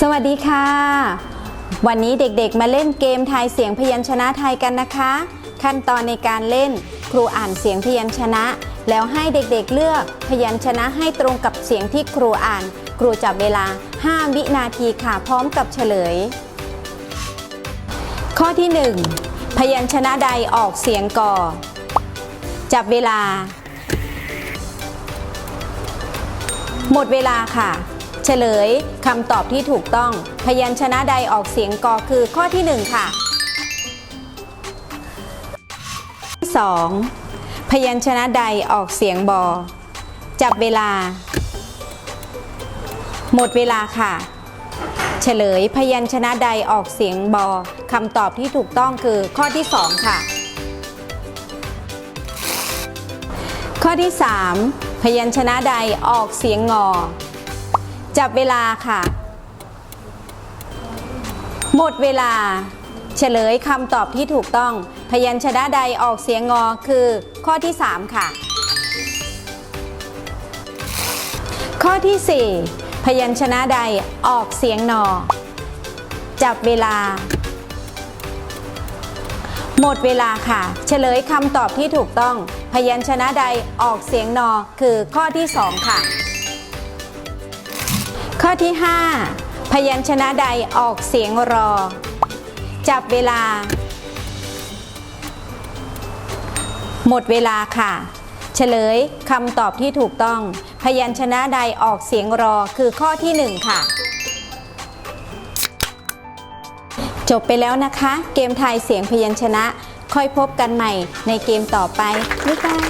สวัสดีค่ะ วันนี้เด็กๆมาเล่นเกมทายเสียงพยัญชนะไทยกันนะคะ ขั้นตอนในการเล่นครูอ่านเสียงพยัญชนะ แล้วให้เด็กๆเลือกพยัญชนะให้ตรงกับเสียงที่ครูอ่าน ครูจับเวลา 5 วินาทีค่ะพร้อมกับเฉลย ข้อที่ 1 พยัญชนะใดออกเสียงก่อ จับเวลา หมดเวลาค่ะ เฉลยคำตอบที่ถูกต้อง พยัญชนะใดออกเสียงกอคือข้อที่ 1 ค่ะที่สองพยัญชนะใดออกเสียงบอ จับเวลา หมดเวลาค่ะ เฉลยพยัญชนะใดออกเสียงบอคำตอบที่ถูกต้องคือข้อที่ 2 ค่ะ ข้อที่ 3 พยัญชนะใดออกเสียงงอ จับเวลาค่ะ หมดเวลา เฉลยคำตอบที่ถูกต้อง พยัญชนะใดออกเสียงงอคือข้อที่ 3 ค่ะ ข้อที่ 4 พยัญชนะใดออกเสียงนอ จับเวลา หมดเวลาค่ะ เฉลยคำตอบที่ถูกต้อง พยัญชนะใดออกเสียงนอคือข้อที่ 2 ค่ะ ข้อที่ 5 พยัญชนะใดออกเสียงรอ จับเวลา หมดเวลาค่ะ เฉลยคำตอบที่ถูกต้อง พยัญชนะใดออกเสียงรอคือข้อที่ 1 ค่ะ จบไปแล้วนะคะ เกมทายเสียงพยัญชนะ ค่อยพบกันใหม่ในเกมต่อไปบ๊ายบาย